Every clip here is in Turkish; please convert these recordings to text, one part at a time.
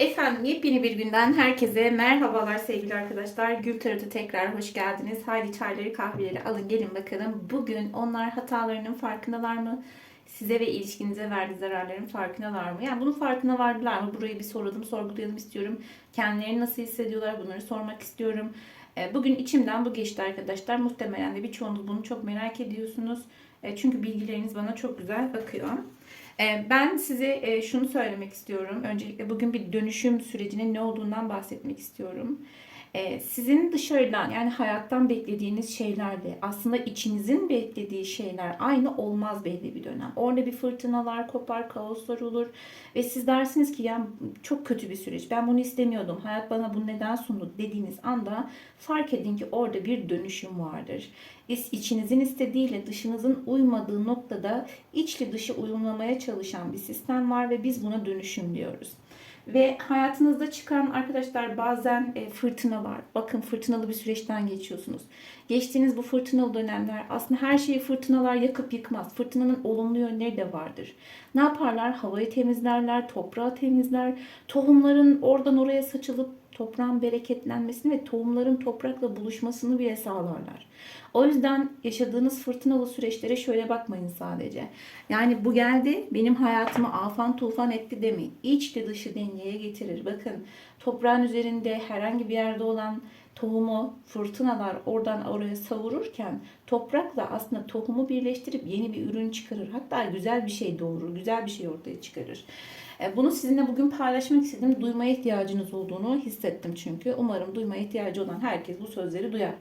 Efendim yepyeni bir günden herkese merhabalar sevgili arkadaşlar. Gül Tarot'a tekrar hoş geldiniz. Haydi çayları kahveleri alın gelin bakalım. Bugün onlar hatalarının farkındalar mı? Size ve ilişkinize verdiği zararların farkındalar mı? Yani bunun farkına vardılar mı? Burayı bir soralım, sorgulayalım istiyorum. Kendilerini nasıl hissediyorlar bunları sormak istiyorum. E, Bugün içimden bu geçti arkadaşlar. Muhtemelen de birçoğunuz bunu çok merak ediyorsunuz. E, Çünkü bilgileriniz bana çok güzel bakıyor. Ee, Ben size e, şunu söylemek istiyorum. Öncelikle bugün bir dönüşüm sürecinin ne olduğundan bahsetmek istiyorum. Ee, Sizin dışarıdan yani hayattan beklediğiniz şeylerle aslında içinizin beklediği şeyler aynı olmaz belli bir dönem. Orada bir fırtınalar kopar, kaoslar olur ve siz dersiniz ki ya çok kötü bir süreç. Ben bunu istemiyordum. Hayat bana bunu neden sundu dediğiniz anda fark edin ki orada bir dönüşüm vardır. İç- İçinizin istediğiyle dışınızın uymadığı noktada içli dışı uyumlamaya çalışan bir sistem var ve biz buna dönüşüm diyoruz. Ve hayatınızda çıkan arkadaşlar bazen e, fırtınalar. Bakın fırtınalı bir süreçten geçiyorsunuz. Geçtiğiniz bu fırtınalı dönemler aslında her şeyi fırtınalar yakıp yıkmaz. Fırtınanın olumlu yönleri de vardır. Ne yaparlar? Havayı temizlerler, toprağı temizler. Tohumların oradan oraya saçılıp toprağın bereketlenmesini ve tohumların toprakla buluşmasını bile sağlarlar. O yüzden yaşadığınız fırtınalı süreçlere şöyle bakmayın sadece. Yani bu geldi benim hayatımı afan tufan etti demeyin. İçli dışı dengeye getirir. Bakın toprağın üzerinde herhangi bir yerde olan tohumu fırtınalar oradan oraya savururken toprakla aslında tohumu birleştirip yeni bir ürün çıkarır. Hatta güzel bir şey doğurur, güzel bir şey ortaya çıkarır. E, Bunu sizinle bugün paylaşmak istedim. Duymaya ihtiyacınız olduğunu hissettim çünkü. Umarım duymaya ihtiyacı olan herkes bu sözleri duyar.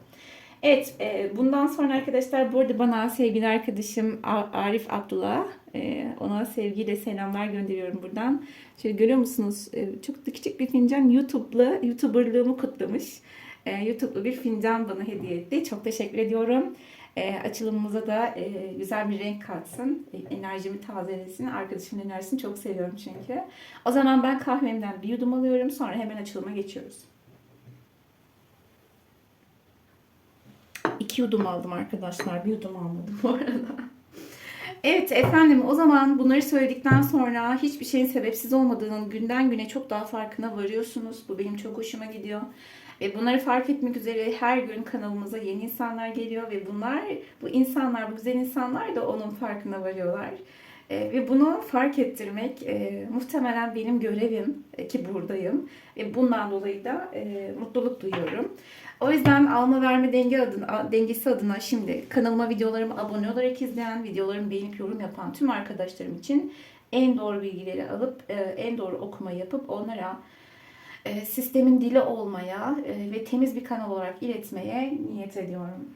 Evet, e, bundan sonra arkadaşlar bu arada bana sevgili arkadaşım Arif Abdullah, e, ona sevgiyle selamlar gönderiyorum buradan. Şöyle görüyor musunuz? Çok da küçük bir fincan YouTube'la, YouTuber'lığımı kutlamış. E, YouTube'lu bir fincan bana hediye etti. Çok teşekkür ediyorum. E, açılımımıza da e, güzel bir renk katsın. E, enerjimi tazelesin. Arkadaşımın enerjisini çok seviyorum çünkü. O zaman ben kahvemden bir yudum alıyorum. Sonra hemen açılıma geçiyoruz. İki yudum aldım arkadaşlar. Bir yudum almadım bu arada. Evet efendim o zaman bunları söyledikten sonra hiçbir şeyin sebepsiz olmadığının günden güne çok daha farkına varıyorsunuz. Bu benim çok hoşuma gidiyor. Ve bunları fark etmek üzere her gün kanalımıza yeni insanlar geliyor ve bunlar, bu insanlar, bu güzel insanlar da onun farkına varıyorlar. E, ve bunu fark ettirmek e, muhtemelen benim görevim e, ki buradayım. Ve bundan dolayı da e, mutluluk duyuyorum. O yüzden alma verme denge adına, dengesi adına şimdi kanalıma videolarımı abone olarak izleyen, videolarımı beğenip yorum yapan tüm arkadaşlarım için en doğru bilgileri alıp e, en doğru okuma yapıp onlara e, sistemin dili olmaya e, ve temiz bir kanal olarak iletmeye niyet ediyorum.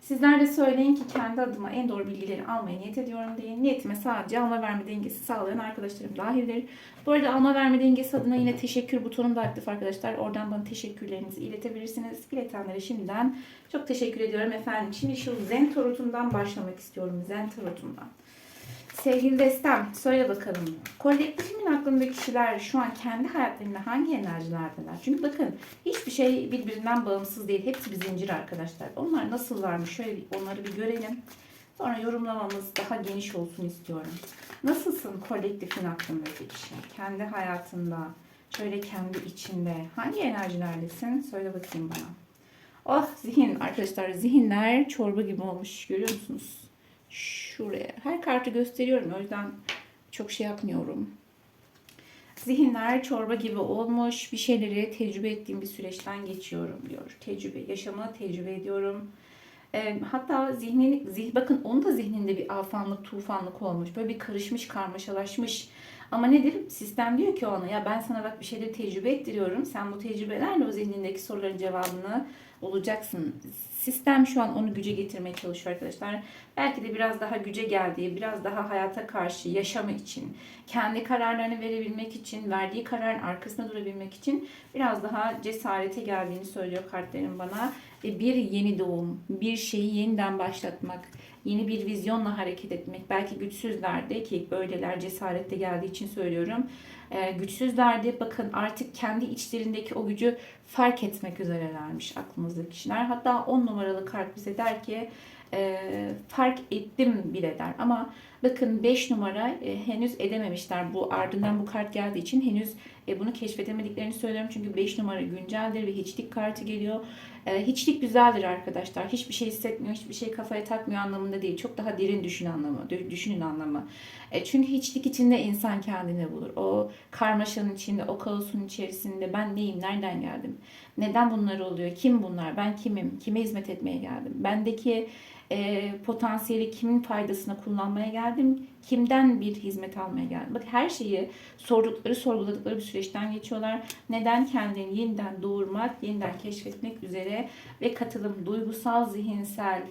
Sizler de söyleyin ki kendi adıma en doğru bilgileri almaya niyet ediyorum deyin. Niyetime sadece alma verme dengesi sağlayan arkadaşlarım dahildir. Bu arada alma verme dengesi adına yine teşekkür butonum da aktif arkadaşlar. Oradan bana teşekkürlerinizi iletebilirsiniz. İletenlere şimdiden çok teşekkür ediyorum efendim. Şimdi şu Zen Tarot'undan başlamak istiyorum. Zen Tarot'undan. Sevgili Destem, söyle bakalım. Kolektifimin aklındaki kişiler şu an kendi hayatlarında hangi enerjilerdeler? Çünkü bakın hiçbir şey birbirinden bağımsız değil. Hepsi bir zincir arkadaşlar. Onlar nasıllarmış? Şöyle onları bir görelim. Sonra yorumlamamız daha geniş olsun istiyorum. Nasılsın kolektifin aklındaki kişi? Kendi hayatında, şöyle kendi içinde hangi enerjilerdesin? Söyle bakayım bana. Oh zihin arkadaşlar zihinler çorba gibi olmuş görüyor musunuz? Şuraya. Her kartı gösteriyorum o yüzden çok şey yapmıyorum. Zihinler çorba gibi olmuş. Bir şeyleri tecrübe ettiğim bir süreçten geçiyorum diyor. Tecrübe, yaşamı tecrübe ediyorum. E, hatta zihnin, zih, bakın onun da zihninde bir afanlık, tufanlık olmuş. Böyle bir karışmış, karmaşalaşmış. Ama nedir? Sistem diyor ki ona ya ben sana bak bir şeyleri tecrübe ettiriyorum. Sen bu tecrübelerle o zihnindeki soruların cevabını bulacaksın. Sistem şu an onu güce getirmeye çalışıyor arkadaşlar. Belki de biraz daha güce geldiği, biraz daha hayata karşı yaşamı için, kendi kararlarını verebilmek için, verdiği kararın arkasında durabilmek için biraz daha cesarete geldiğini söylüyor kartlarım bana. Ve bir yeni doğum, bir şeyi yeniden başlatmak, yeni bir vizyonla hareket etmek. Belki güçsüzlerdi ki böyleler cesarette geldiği için söylüyorum. Ee, güçsüzlerdi. Bakın artık kendi içlerindeki o gücü fark etmek üzerelermiş aklımızdaki kişiler. Hatta 10 numaralı kart bize der ki e, fark ettim bile der. Ama Bakın 5 numara e, henüz edememişler. Bu ardından bu kart geldiği için henüz e, bunu keşfedemediklerini söylüyorum. Çünkü 5 numara günceldir ve hiçlik kartı geliyor. E, hiçlik güzeldir arkadaşlar. Hiçbir şey hissetmiyor, hiçbir şey kafaya takmıyor anlamında değil. Çok daha derin düşün anlamı, dü- düşünün anlamı. E, çünkü hiçlik içinde insan kendini bulur. O karmaşanın içinde, o kaosun içerisinde ben neyim, nereden geldim? Neden bunlar oluyor? Kim bunlar? Ben kimim? Kime hizmet etmeye geldim? Bendeki e, potansiyeli kimin faydasına kullanmaya geldim? Kimden bir hizmet almaya geldim? Bak her şeyi sordukları, sorguladıkları bir süreçten geçiyorlar. Neden kendini yeniden doğurmak, yeniden keşfetmek üzere ve katılım duygusal, zihinsel,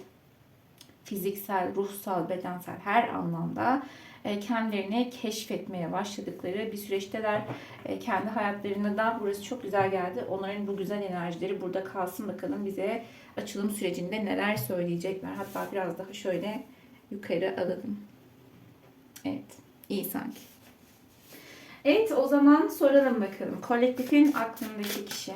fiziksel, ruhsal, bedensel her anlamda kendilerini keşfetmeye başladıkları bir süreçteler. E, Kendi hayatlarında da burası çok güzel geldi. Onların bu güzel enerjileri burada kalsın bakalım bize açılım sürecinde neler söyleyecekler. Hatta biraz daha şöyle yukarı alalım. Evet, iyi sanki. Evet, o zaman soralım bakalım. Kolektifin aklındaki kişi.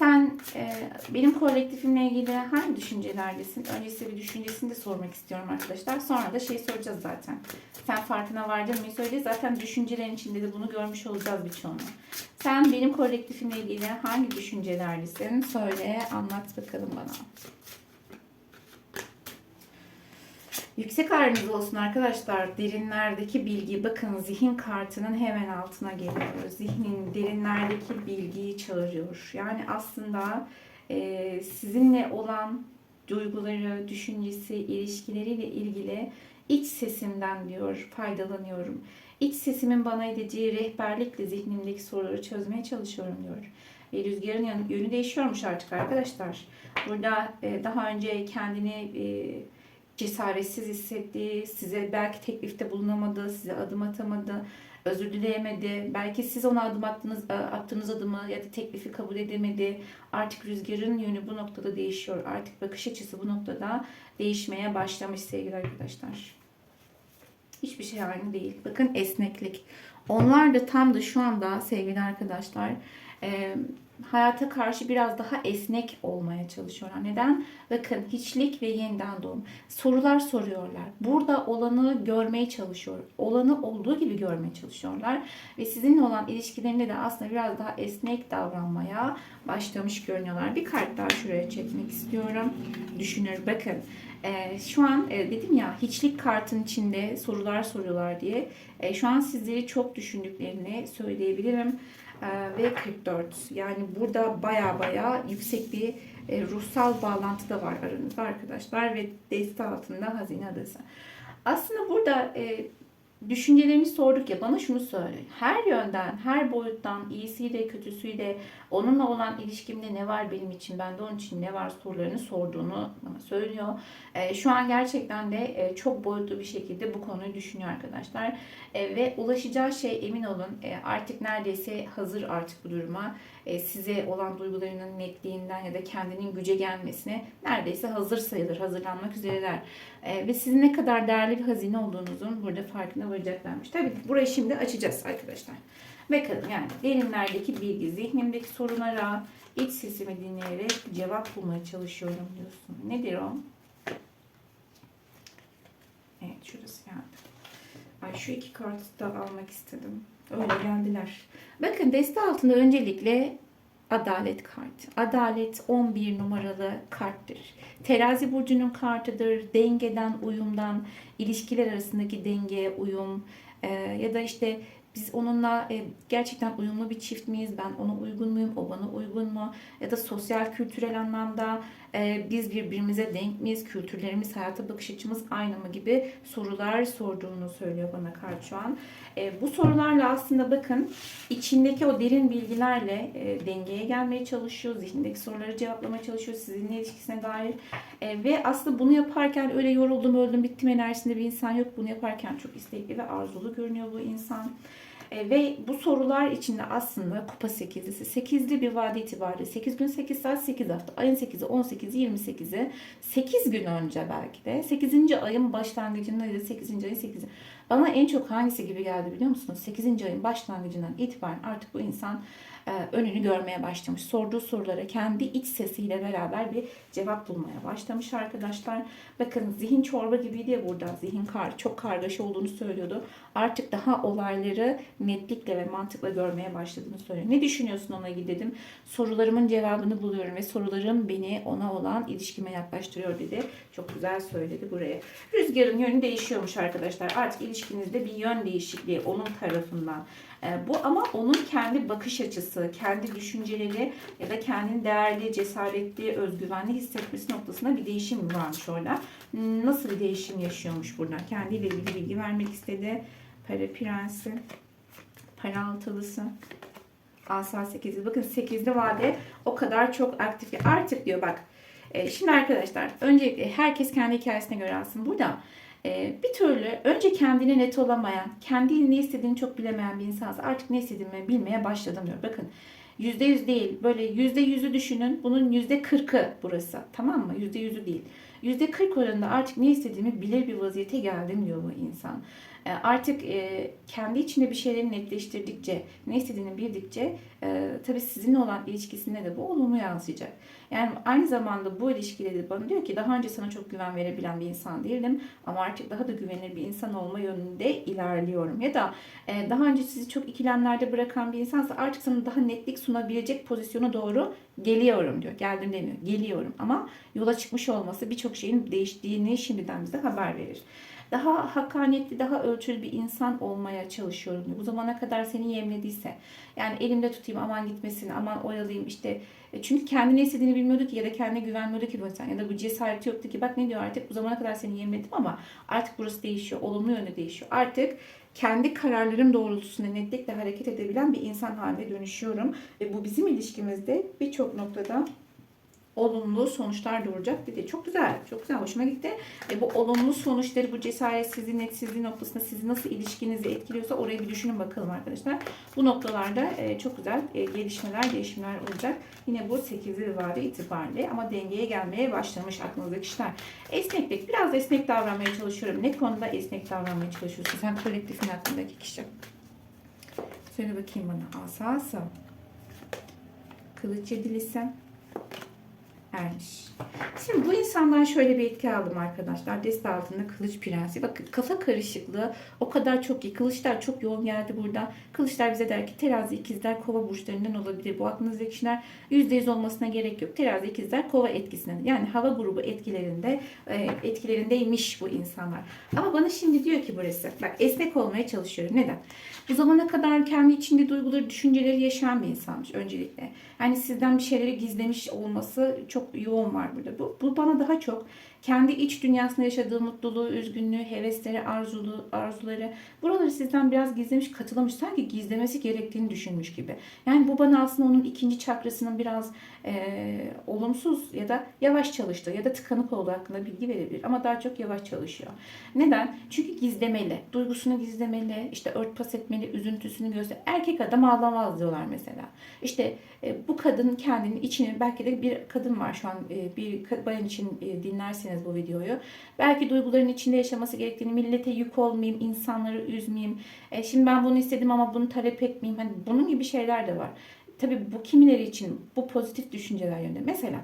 Sen e, benim kolektifimle ilgili hangi düşüncelerdesin? Önce size bir düşüncesini de sormak istiyorum arkadaşlar. Sonra da şey soracağız zaten. Sen farkına vardın mı? Söyle. Zaten düşüncelerin içinde de bunu görmüş olacağız birçoğunu. Sen benim kolektifimle ilgili hangi düşüncelerdesin? Söyle, anlat bakalım bana. Yüksek ayrınız olsun arkadaşlar. Derinlerdeki bilgi. Bakın zihin kartının hemen altına geliyor. Zihnin derinlerdeki bilgiyi çağırıyor. Yani aslında e, sizinle olan duyguları, düşüncesi, ilişkileriyle ilgili iç sesimden diyor faydalanıyorum. İç sesimin bana edeceği rehberlikle zihnimdeki soruları çözmeye çalışıyorum diyor. Ve rüzgarın yön- yönü değişiyormuş artık arkadaşlar. Burada e, daha önce kendini e, cesaretsiz hissetti, size belki teklifte bulunamadı, size adım atamadı, özür dileyemedi. Belki siz ona adım attığınız, attığınız adımı ya da teklifi kabul edemedi. Artık rüzgarın yönü bu noktada değişiyor. Artık bakış açısı bu noktada değişmeye başlamış sevgili arkadaşlar. Hiçbir şey aynı değil. Bakın esneklik. Onlar da tam da şu anda sevgili arkadaşlar e, hayata karşı biraz daha esnek olmaya çalışıyorlar. Neden? Bakın hiçlik ve yeniden doğum. Sorular soruyorlar. Burada olanı görmeye çalışıyor. Olanı olduğu gibi görmeye çalışıyorlar. Ve sizinle olan ilişkilerinde de aslında biraz daha esnek davranmaya başlamış görünüyorlar. Bir kart daha şuraya çekmek istiyorum. Düşünür. Bakın e, şu an e, dedim ya hiçlik kartın içinde sorular soruyorlar diye. E, şu an sizleri çok düşündüklerini söyleyebilirim. E, ve 44. Yani burada baya baya yüksek bir e, ruhsal bağlantı da var aranızda arkadaşlar ve deste altında hazine adası. Aslında burada düşüncelerimi sorduk ya bana şunu söyle. Her yönden, her boyuttan, iyisiyle, kötüsüyle, onunla olan ilişkimde ne var benim için, bende onun için ne var sorularını sorduğunu bana söylüyor. E, şu an gerçekten de e, çok boyutlu bir şekilde bu konuyu düşünüyor arkadaşlar. E, ve ulaşacağı şey emin olun e, artık neredeyse hazır artık bu duruma. E, size olan duygularının netliğinden ya da kendinin güce gelmesine neredeyse hazır sayılır, hazırlanmak üzereler. E, ve sizin ne kadar değerli bir hazine olduğunuzun burada farkına varacaklarmış. Tabii burayı şimdi açacağız arkadaşlar. Bakalım yani derinlerdeki bilgi, zihnimdeki sorunlara iç sesimi dinleyerek cevap bulmaya çalışıyorum diyorsun. Nedir o? Evet şurası geldi. Ay şu iki kartı da almak istedim. Öyle geldiler. Bakın deste altında öncelikle adalet kartı. Adalet 11 numaralı karttır. Terazi burcunun kartıdır. Dengeden, uyumdan, ilişkiler arasındaki denge, uyum e, ya da işte biz onunla e, gerçekten uyumlu bir çift miyiz? Ben ona uygun muyum? O bana uygun mu? Ya da sosyal, kültürel anlamda e, biz birbirimize denk miyiz? Kültürlerimiz, hayata bakış açımız aynı mı gibi sorular sorduğunu söylüyor bana kart şu an. E, bu sorularla aslında bakın içindeki o derin bilgilerle e, dengeye gelmeye çalışıyor. Zihnindeki soruları cevaplamaya çalışıyor. Sizinle ilişkisine dair. E, ve aslında bunu yaparken öyle yoruldum, öldüm, bittim enerjisinde bir insan yok. Bunu yaparken çok istekli ve arzulu görünüyor bu insan. E, ve bu sorular içinde aslında kupa 8'lisi. 8'li bir vade itibariyle 8 gün 8 saat 8 hafta. Ayın 8'i 18'i 28'i 8 gün önce belki de 8. ayın başlangıcında ya da 8. ayın 8'i. Bana en çok hangisi gibi geldi biliyor musunuz? 8. ayın başlangıcından itibaren artık bu insan e, önünü görmeye başlamış. Sorduğu sorulara kendi iç sesiyle beraber bir cevap bulmaya başlamış arkadaşlar. Bakın zihin çorba gibiydi ya burada. Zihin kar, çok kargaşa olduğunu söylüyordu. Artık daha olayları netlikle ve mantıkla görmeye başladığını söylüyor. Ne düşünüyorsun ona ilgili dedim. Sorularımın cevabını buluyorum ve sorularım beni ona olan ilişkime yaklaştırıyor dedi. Çok güzel söyledi buraya. Rüzgarın yönü değişiyormuş arkadaşlar. Artık ilişkinizde bir yön değişikliği onun tarafından. E, bu ama onun kendi bakış açısı, kendi düşünceleri ya da kendini değerli, cesaretli, özgüvenli hissetmesi noktasında bir değişim varmış orada. Nasıl bir değişim yaşıyormuş burada? Kendiyle ilgili bilgi vermek istedi. Para prensi, para altılısı. Asa 8'i. Bakın 8'li vade o kadar çok aktif. ki Artık diyor bak. e, Şimdi arkadaşlar öncelikle herkes kendi hikayesine göre alsın. Burada e, bir türlü önce kendine net olamayan, kendi ne istediğini çok bilemeyen bir insansa artık ne istediğimi bilmeye başladım diyor. Bakın %100 değil. Böyle %100'ü düşünün. Bunun %40'ı burası. Tamam mı? %100'ü değil. %40 oranında artık ne istediğimi bilir bir vaziyete geldim diyor bu insan. E, Artık e, kendi içinde bir şeyleri netleştirdikçe, ne istediğini bildikçe e, tabii sizinle olan ilişkisinde de bu olumlu yansıyacak. Yani aynı zamanda bu ilişkide de bana diyor ki daha önce sana çok güven verebilen bir insan değildim ama artık daha da güvenilir bir insan olma yönünde ilerliyorum. Ya da e, daha önce sizi çok ikilemlerde bırakan bir insansa artık sana daha netlik sunabilecek pozisyona doğru geliyorum diyor. Geldim demiyor. Geliyorum ama yola çıkmış olması birçok şeyin değiştiğini şimdiden bize haber verir. Daha hakkaniyetli, daha ölçülü bir insan olmaya çalışıyorum. Bu zamana kadar seni yemlediyse, yani elimde tutayım aman gitmesin, aman oyalayayım işte. E, Çünkü kendi ne istediğini bilmiyordu ki ya da kendine güvenmiyordu ki bu insan ya da bu cesareti yoktu ki bak ne diyor artık bu zamana kadar seni yemledim ama artık burası değişiyor, olumlu yönde değişiyor. Artık kendi kararlarım doğrultusunda netlikle hareket edebilen bir insan haline dönüşüyorum. Ve bu bizim ilişkimizde birçok noktada olumlu sonuçlar doğuracak dedi. Çok güzel, çok güzel. Hoşuma gitti. E, bu olumlu sonuçları, bu cesaretsizliği, netsizliği noktasında sizi nasıl ilişkinizi etkiliyorsa orayı bir düşünün bakalım arkadaşlar. Bu noktalarda e, çok güzel e, gelişmeler, değişimler olacak. Yine bu 8'li vade itibariyle ama dengeye gelmeye başlamış aklınızdaki kişiler. Esneklik. Biraz esnek davranmaya çalışıyorum. Ne konuda esnek davranmaya çalışıyorsun? Sen kolektifin hakkındaki kişi. Söyle bakayım bana. Asa asa. Kılıç yedilisi ermiş. Şimdi bu insandan şöyle bir etki aldım arkadaşlar. Deste altında kılıç prensi. Bakın kafa karışıklığı o kadar çok iyi. Kılıçlar çok yoğun geldi burada. Kılıçlar bize der ki terazi ikizler kova burçlarından olabilir. Bu aklınızdaki kişiler %100 olmasına gerek yok. Terazi ikizler kova etkisinden yani hava grubu etkilerinde e, etkilerindeymiş bu insanlar. Ama bana şimdi diyor ki burası bak esnek olmaya çalışıyorum. Neden? Bu zamana kadar kendi içinde duyguları, düşünceleri yaşayan bir insanmış öncelikle. Yani sizden bir şeyleri gizlemiş olması çok yoğun var burada. Bu, bu bana daha çok kendi iç dünyasında yaşadığı mutluluğu, üzgünlüğü, hevesleri, arzulu, arzuları buraları sizden biraz gizlemiş, katılamış. Sanki gizlemesi gerektiğini düşünmüş gibi. Yani bu bana aslında onun ikinci çakrasının biraz e, olumsuz ya da yavaş çalıştığı ya da tıkanık olduğu hakkında bilgi verebilir. Ama daha çok yavaş çalışıyor. Neden? Çünkü gizlemeli. Duygusunu gizlemeli, işte örtbas etmeli, üzüntüsünü göster. Erkek adam ağlamaz diyorlar mesela. İşte e, bu kadın kendini içini belki de bir kadın var şu an e, bir bayan için e, dinlerseniz bu videoyu. Belki duyguların içinde yaşaması gerektiğini millete yük olmayayım, insanları üzmeyeyim. E, şimdi ben bunu istedim ama bunu talep etmeyeyim. Hani bunun gibi şeyler de var. Tabii bu kimileri için bu pozitif düşünceler yönünde. Mesela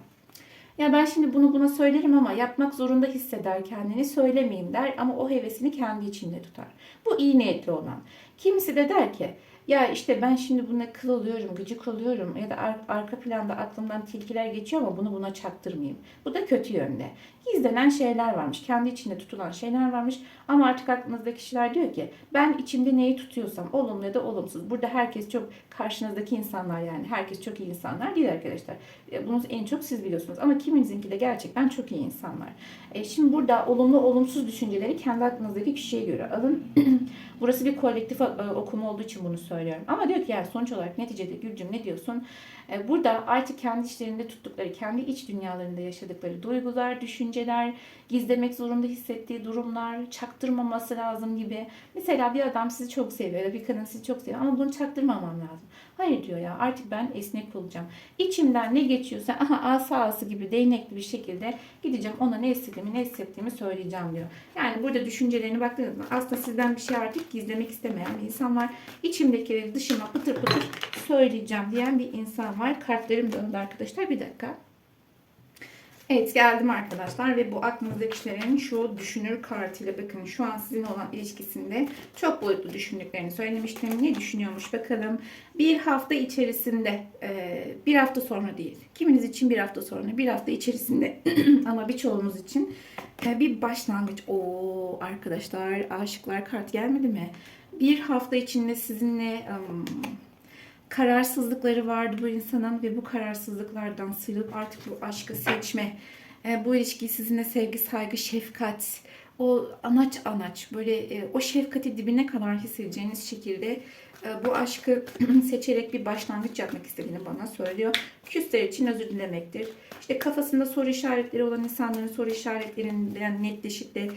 ya ben şimdi bunu buna söylerim ama yapmak zorunda hisseder kendini söylemeyeyim der ama o hevesini kendi içinde tutar. Bu iyi niyetli olan. Kimisi de der ki ya işte ben şimdi buna kıl oluyorum, gıcık oluyorum ya da ar- arka planda aklımdan tilkiler geçiyor ama bunu buna çaktırmayayım. Bu da kötü yönde. Gizlenen şeyler varmış, kendi içinde tutulan şeyler varmış ama artık aklınızdaki kişiler diyor ki ben içimde neyi tutuyorsam olumlu ya da olumsuz. Burada herkes çok karşınızdaki insanlar yani herkes çok iyi insanlar değil arkadaşlar. E, Bunu en çok siz biliyorsunuz ama kiminizinki de gerçekten çok iyi insanlar. E, şimdi burada olumlu olumsuz düşünceleri kendi aklınızdaki kişiye göre alın. Burası bir kolektif e, okuma olduğu için bunu söylüyorum söylüyorum. Ama diyor ki yani sonuç olarak neticede Gülcüm ne diyorsun? E, Burada artık kendi içlerinde tuttukları, kendi iç dünyalarında yaşadıkları duygular, düşünceler, gizlemek zorunda hissettiği durumlar, çaktırmaması lazım gibi. Mesela bir adam sizi çok seviyor ya da bir kadın sizi çok seviyor ama bunu çaktırmamam lazım. Hayır diyor ya artık ben esnek olacağım. İçimden ne geçiyorsa aha asası gibi değnekli bir şekilde gideceğim ona ne istediğimi ne hissettiğimi söyleyeceğim diyor. Yani burada düşüncelerini baktığınızda aslında sizden bir şey artık gizlemek istemeyen bir insan var. İçimdekileri dışıma pıtır pıtır söyleyeceğim diyen bir insan var. Kartlarım döndü arkadaşlar bir dakika. Evet geldim arkadaşlar ve bu aklınızdaki kişilerin şu düşünür kartıyla bakın şu an sizin olan ilişkisinde çok boyutlu düşündüklerini söylemiştim. Ne düşünüyormuş bakalım. Bir hafta içerisinde e, bir hafta sonra değil. Kiminiz için bir hafta sonra bir hafta içerisinde ama birçoğumuz için e, bir başlangıç. O arkadaşlar aşıklar kart gelmedi mi? Bir hafta içinde sizinle kararsızlıkları vardı bu insanın ve bu kararsızlıklardan sıyrılıp artık bu aşkı seçme, e, bu ilişkiyi sizinle sevgi, saygı, şefkat, o anaç anaç böyle e, o şefkati dibine kadar hissedeceğiniz şekilde e, bu aşkı seçerek bir başlangıç yapmak istediğini bana söylüyor. Küsler için özür dilemektir. İşte kafasında soru işaretleri olan insanların soru işaretlerinden netleşip de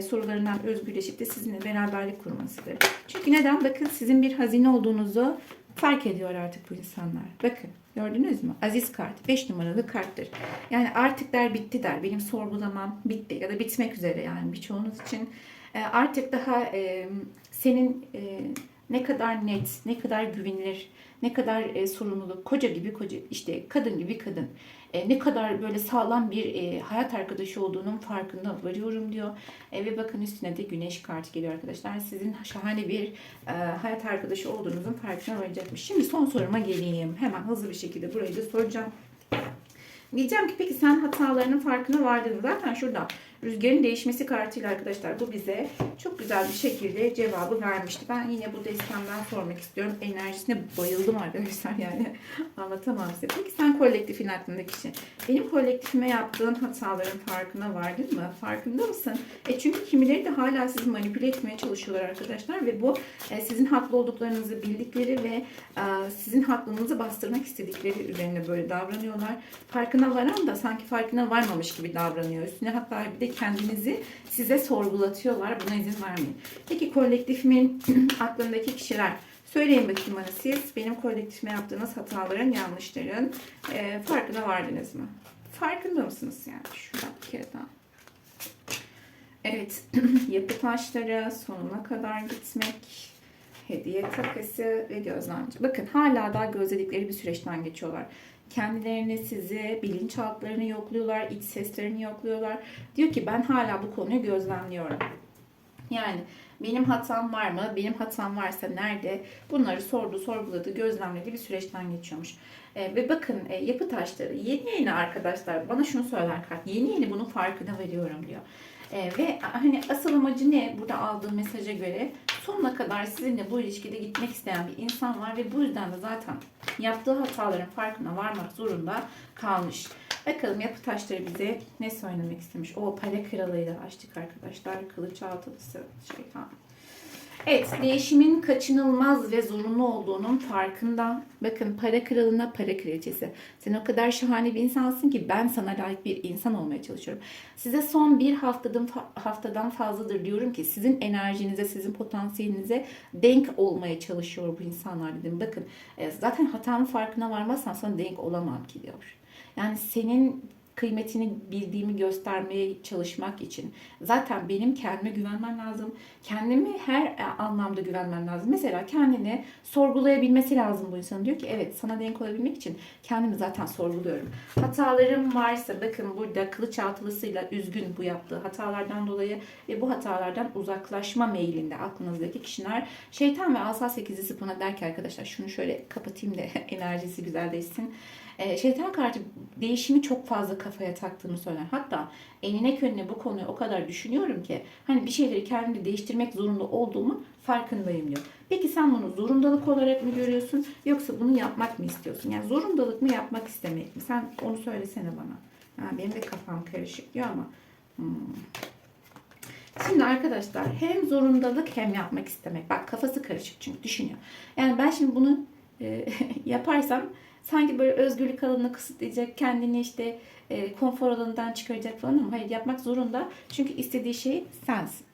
sorularından özgürleşip de sizinle beraberlik kurmasıdır. Çünkü neden? Bakın sizin bir hazine olduğunuzu fark ediyor artık bu insanlar. Bakın gördünüz mü? Aziz kart 5 numaralı karttır. Yani artık der bitti der. Benim sorgulamam bitti ya da bitmek üzere yani birçoğunuz için. E, artık daha e, senin e, ne kadar net, ne kadar güvenilir, ne kadar e, sorumluluk, koca gibi koca, işte kadın gibi kadın, e, ne kadar böyle sağlam bir e, hayat arkadaşı olduğunun farkında varıyorum diyor. E, ve bakın üstüne de güneş kartı geliyor arkadaşlar. Sizin şahane bir e, hayat arkadaşı olduğunuzun farkına varacakmış. Şimdi son soruma geleyim. Hemen hızlı bir şekilde burayı da soracağım. Diyeceğim ki peki sen hatalarının farkına vardın mı? Zaten şurada rüzgarın değişmesi kartıyla arkadaşlar bu bize çok güzel bir şekilde cevabı vermişti. Ben yine bu destemden sormak istiyorum. Enerjisine bayıldım arkadaşlar yani. Anlatamam size. Peki sen kolektifin aklındaki kişi. Benim kolektifime yaptığın hataların farkına vardın mı? Farkında mısın? E çünkü kimileri de hala sizi manipüle etmeye çalışıyorlar arkadaşlar ve bu e, sizin haklı olduklarınızı bildikleri ve e, sizin haklılığınızı bastırmak istedikleri üzerine böyle davranıyorlar. Farkına varan da sanki farkına varmamış gibi davranıyor. Üstüne hatta bir de kendinizi size sorgulatıyorlar. Buna izin vermeyin. Peki kolektifimin aklındaki kişiler Söyleyin bakayım bana siz benim kolektifime yaptığınız hataların, yanlışların e, farkına vardınız mı? Farkında mısınız yani? Şuradan bir kere daha. Evet, yapı taşları sonuna kadar gitmek, hediye takısı ve gözlemci. Bakın hala daha gözledikleri bir süreçten geçiyorlar. Kendilerini sizi, bilinçaltlarını yokluyorlar, iç seslerini yokluyorlar. Diyor ki ben hala bu konuyu gözlemliyorum. Yani benim hatam var mı? Benim hatam varsa nerede? Bunları sordu, sorguladı, gözlemledi bir süreçten geçiyormuş. E, ve bakın e, yapı taşları yeni yeni arkadaşlar bana şunu söyler kart. Yeni yeni bunun farkına varıyorum diyor. E, ve hani asıl amacı ne? Burada aldığım mesaja göre sonuna kadar sizinle bu ilişkide gitmek isteyen bir insan var ve bu yüzden de zaten yaptığı hataların farkına varmak zorunda kalmış. Bakalım yapı taşları bize ne söylemek istemiş. O para kralıyla açtık arkadaşlar. Kılıç altılısı şeytan. Evet, değişimin kaçınılmaz ve zorunlu olduğunun farkında. Bakın para kralına para kraliçesi. Sen o kadar şahane bir insansın ki ben sana layık bir insan olmaya çalışıyorum. Size son bir haftadan, haftadan fazladır diyorum ki sizin enerjinize, sizin potansiyelinize denk olmaya çalışıyor bu insanlar dedim. Bakın e, zaten hatanın farkına varmazsan sana denk olamam ki diyor. Yani senin kıymetini bildiğimi göstermeye çalışmak için zaten benim kendime güvenmem lazım. Kendimi her anlamda güvenmem lazım. Mesela kendini sorgulayabilmesi lazım bu insanın. Diyor ki evet sana denk olabilmek için kendimi zaten sorguluyorum. Hatalarım varsa bakın burada kılıç altılısıyla üzgün bu yaptığı hatalardan dolayı ve bu hatalardan uzaklaşma meylinde aklınızdaki kişiler şeytan ve asa sekizlisi buna der ki arkadaşlar şunu şöyle kapatayım da enerjisi güzelleşsin. E, şeytan kartı değişimi çok fazla kafaya taktığını söyler. Hatta enine könüne bu konuyu o kadar düşünüyorum ki hani bir şeyleri kendimde değiştirmek zorunda olduğumu farkındayım diyor. Peki sen bunu zorundalık olarak mı görüyorsun yoksa bunu yapmak mı istiyorsun? Yani zorundalık mı yapmak istemek mi? Sen onu söylesene bana. Ha, benim de kafam karışık diyor ama. Hmm. Şimdi arkadaşlar hem zorundalık hem yapmak istemek. Bak kafası karışık çünkü düşünüyor. Yani ben şimdi bunu e, yaparsam sanki böyle özgürlük alanını kısıtlayacak, kendini işte e, konfor alanından çıkaracak falan ama hayır yapmak zorunda. Çünkü istediği şey sensin.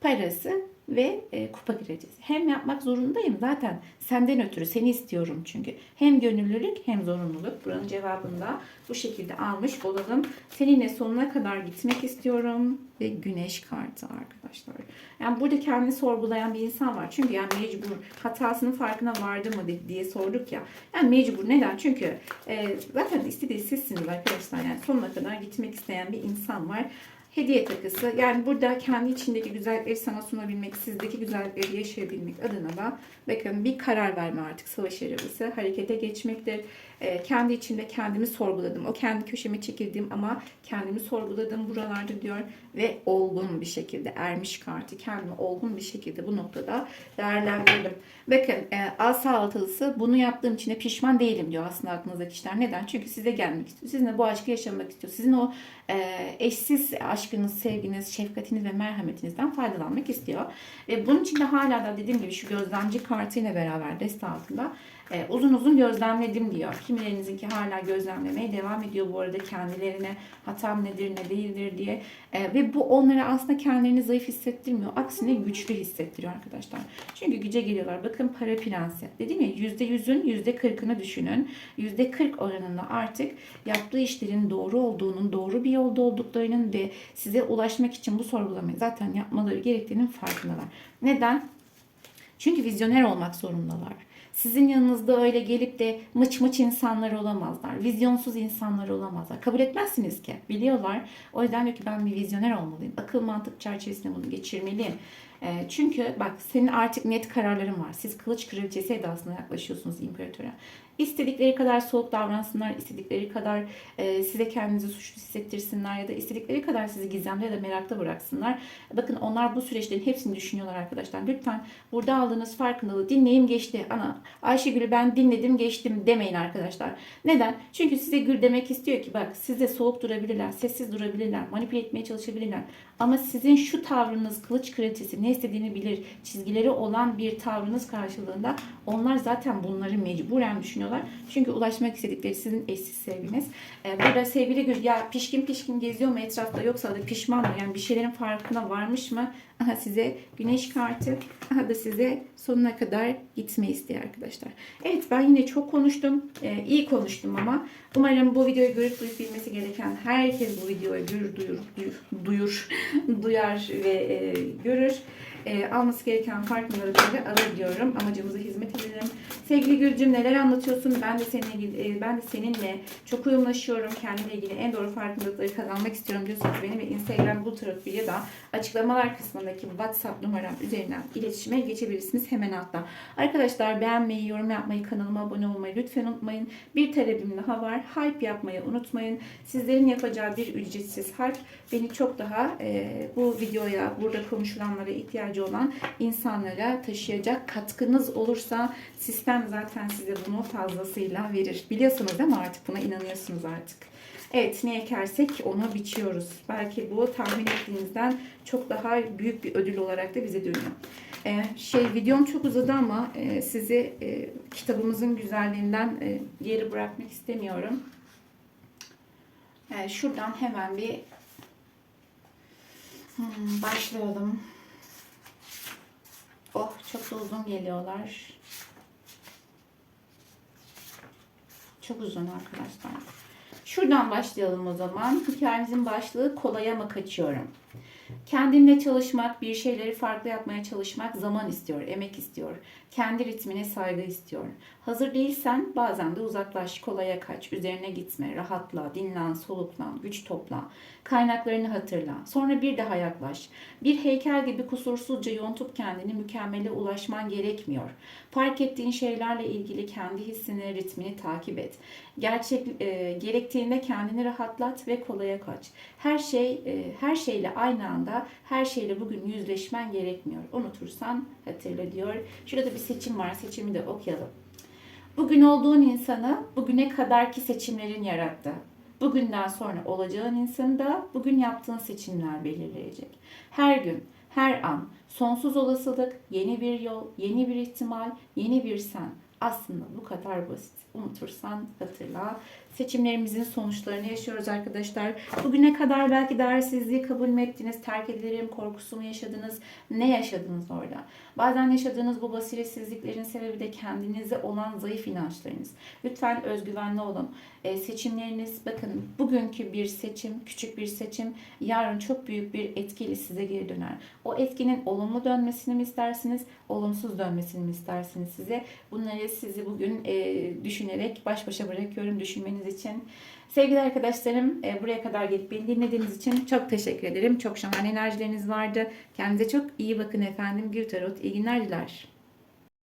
Parası ve e, kupa gireceğiz. Hem yapmak zorundayım zaten senden ötürü seni istiyorum çünkü. Hem gönüllülük hem zorunluluk. Buranın cevabını da bu şekilde almış olalım. Seninle sonuna kadar gitmek istiyorum ve güneş kartı arkadaşlar. Yani burada kendini sorgulayan bir insan var. Çünkü yani mecbur hatasının farkına vardı mı diye sorduk ya. Yani mecbur neden? Çünkü e, zaten istediği sizsiniz arkadaşlar. Yani sonuna kadar gitmek isteyen bir insan var hediye takısı. Yani burada kendi içindeki güzellikleri sana sunabilmek, sizdeki güzellikleri yaşayabilmek adına da bakın bir karar verme artık savaş arabası. Harekete geçmektir. Ee, kendi içinde kendimi sorguladım. O kendi köşeme çekildim ama kendimi sorguladım buralarda diyor ve olgun bir şekilde ermiş kartı kendimi olgun bir şekilde bu noktada değerlendirdim. Bakın e, asa altılısı bunu yaptığım için de pişman değilim diyor aslında aklınızdaki kişiler. Neden? Çünkü size gelmek istiyor. Sizinle bu aşkı yaşamak istiyor. Sizin o e, eşsiz aşkınız, sevginiz, şefkatiniz ve merhametinizden faydalanmak istiyor. Ve bunun için de hala da dediğim gibi şu gözlemci kartıyla beraber deste altında e, uzun uzun gözlemledim diyor. Kimilerinizin ki hala gözlemlemeye devam ediyor bu arada kendilerine hatam nedir ne değildir diye. E, ve bu onlara aslında kendilerini zayıf hissettirmiyor. Aksine güçlü hissettiriyor arkadaşlar. Çünkü güce geliyorlar. Bakın para prensi. Dedim ya %100'ün %40'ını düşünün. %40 oranında artık yaptığı işlerin doğru olduğunun, doğru bir yolda olduklarının ve size ulaşmak için bu sorgulamayı zaten yapmaları gerektiğinin farkındalar. Neden? Çünkü vizyoner olmak zorundalar. Sizin yanınızda öyle gelip de mıç mıç insanlar olamazlar. Vizyonsuz insanlar olamazlar. Kabul etmezsiniz ki. Biliyorlar. O yüzden diyor ki ben bir vizyoner olmalıyım. Akıl mantık çerçevesinde bunu geçirmeliyim. E, çünkü bak senin artık net kararların var. Siz kılıç kraliçesi edasına yaklaşıyorsunuz imparatora. İstedikleri kadar soğuk davransınlar, istedikleri kadar e, size kendinizi suçlu hissettirsinler ya da istedikleri kadar sizi gizemli ya da merakta bıraksınlar. Bakın onlar bu süreçlerin hepsini düşünüyorlar arkadaşlar. Lütfen burada aldığınız farkındalığı dinleyim geçti. Ana Ayşegül'ü ben dinledim geçtim demeyin arkadaşlar. Neden? Çünkü size gül demek istiyor ki bak size soğuk durabilirler, sessiz durabilirler, manipüle etmeye çalışabilirler. Ama sizin şu tavrınız kılıç kraliçesi ne istediğini bilir, çizgileri olan bir tavrınız karşılığında onlar zaten bunları mecburen düşünüyorlar. Çünkü ulaşmak istedikleri sizin eşsiz sevginiz. Ee, burada sevgili Gül ya pişkin pişkin geziyor mu etrafta yoksa da pişman mı? Yani bir şeylerin farkına varmış mı? Aha size güneş kartı, aha da size sonuna kadar gitmeyi istiyor arkadaşlar. Evet ben yine çok konuştum. Ee, iyi konuştum ama umarım bu videoyu görüp duyup bilmesi gereken herkes bu videoyu görür, duyur, duyur, duyur duyar ve e, görür. E, alması gereken farkındalıkları alabiliyorum. Amacımıza hizmet edelim. Sevgili Gülcüm neler anlatıyorsun? Ben de seninle e, ben de seninle çok uyumlaşıyorum. Kendimle ilgili en doğru farkındalıkları kazanmak istiyorum diyorsanız benim Instagram bu tarafı ya da açıklamalar kısmındaki WhatsApp numaram üzerinden iletişime geçebilirsiniz hemen altta. Arkadaşlar beğenmeyi, yorum yapmayı, kanalıma abone olmayı lütfen unutmayın. Bir talebim daha var. Hype yapmayı unutmayın. Sizlerin yapacağı bir ücretsiz hype beni çok daha e, bu videoya, burada konuşulanlara ihtiyacı olan insanlara taşıyacak katkınız olursa sistem zaten size bunu fazlasıyla verir. Biliyorsunuz değil mi artık buna inanıyorsunuz artık. Evet ne ekersek onu biçiyoruz. Belki bu tahmin ettiğinizden çok daha büyük bir ödül olarak da bize dönüyor. Ee, şey videom çok uzadı ama e, sizi e, kitabımızın güzelliğinden e, geri bırakmak istemiyorum. E, şuradan hemen bir hmm, başlayalım. Oh çok da uzun geliyorlar. Çok uzun arkadaşlar. Şuradan başlayalım o zaman. Hikayemizin başlığı kolaya mı kaçıyorum? Kendimle çalışmak, bir şeyleri farklı yapmaya çalışmak zaman istiyor, emek istiyor. Kendi ritmine saygı istiyor. Hazır değilsen bazen de uzaklaş, kolaya kaç, üzerine gitme, rahatla, dinlen, soluklan, güç topla. Kaynaklarını hatırla. Sonra bir daha yaklaş. Bir heykel gibi kusursuzca yontup kendini mükemmele ulaşman gerekmiyor. Fark ettiğin şeylerle ilgili kendi hissini, ritmini takip et. Gerçek e, gerektiğinde kendini rahatlat ve kolaya kaç. Her şey e, her şeyle aynı anda her şeyle bugün yüzleşmen gerekmiyor. Unutursan hatırla diyor. Şurada bir seçim var. Seçimi de okuyalım. Bugün olduğun insanı bugüne kadarki seçimlerin yarattı. Bugünden sonra olacağın insanı da bugün yaptığın seçimler belirleyecek. Her gün, her an sonsuz olasılık, yeni bir yol, yeni bir ihtimal, yeni bir sen. Aslında bu kadar basit. Unutursan hatırla. Seçimlerimizin sonuçlarını yaşıyoruz arkadaşlar. Bugüne kadar belki değersizliği kabul mü ettiniz, terk edilirim korkusu mu yaşadınız, ne yaşadınız orada? Bazen yaşadığınız bu basiretsizliklerin sebebi de kendinize olan zayıf inançlarınız. Lütfen özgüvenli olun. E, seçimleriniz bakın bugünkü bir seçim, küçük bir seçim yarın çok büyük bir etkiyle size geri döner. O etkinin olumlu dönmesini mi istersiniz, olumsuz dönmesini mi istersiniz size? Bunları sizi bugün e, düşünerek baş başa bırakıyorum düşünmeniz için. Sevgili arkadaşlarım e, buraya kadar gelip beni dinlediğiniz için çok teşekkür ederim. Çok şahane enerjileriniz vardı. Kendinize çok iyi bakın efendim. Gül Tarot iyi günler diler.